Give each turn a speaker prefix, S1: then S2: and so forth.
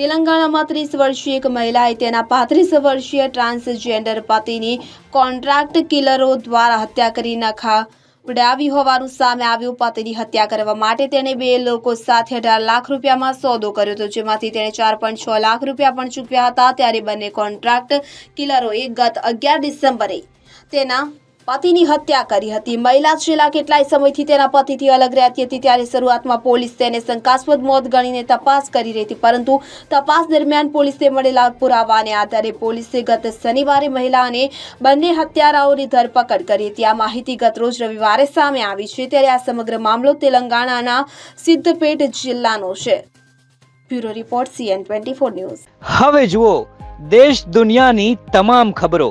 S1: તેલંગાણામાં ત્રીસ વર્ષીય એક મહિલાએ તેના પાંત્રીસ વર્ષીય ટ્રાન્સજેન્ડર પતિની કોન્ટ્રાક્ટ કિલરો દ્વારા હત્યા કરી નખા ઉડાવી હોવાનું સામે આવ્યું. પતિની હત્યા કરવા માટે તેણે બે લોકો સાથે અઢાર લાખ રૂપિયામાં સોદો કર્યો હતો, જેમાંથી તેણે ચાર પોઈન્ટ છ લાખ રૂપિયા પણ ચૂકવ્યા હતા. ત્યારે બંને કોન્ટ્રાક્ટ કિલરોએ ગત અગિયાર ડિસેમ્બરે તેના પતિની હત્યા કરી હતી. મહિલા છેલ્લા કેટલાય સમયથી તેના પતિથી અલગ રહેતી હતી. ત્યારે શરૂઆતમાં પોલીસ તેને શંકાસ્પદ મોત ગણીને તપાસ કરી રહી હતી. પરંતુ તપાસ દરમિયાન પોલીસે મળેલા પુરાવાને આધારે પોલીસે ગત શનિવારે મહિલા અને બંને હત્યારાઓની ધરપકડ કરી હતી. આ માહિતી ગત રોજ રવિવારે સામે આવી છે. ત્યારે આ સમગ્ર મામલો તેલંગાણાના સિદ્ધપેટ જિલ્લાનો છે. Bureau report CN twenty news.
S2: હવે જુઓ, દેશ દુનિયાની તમામ ખબરો.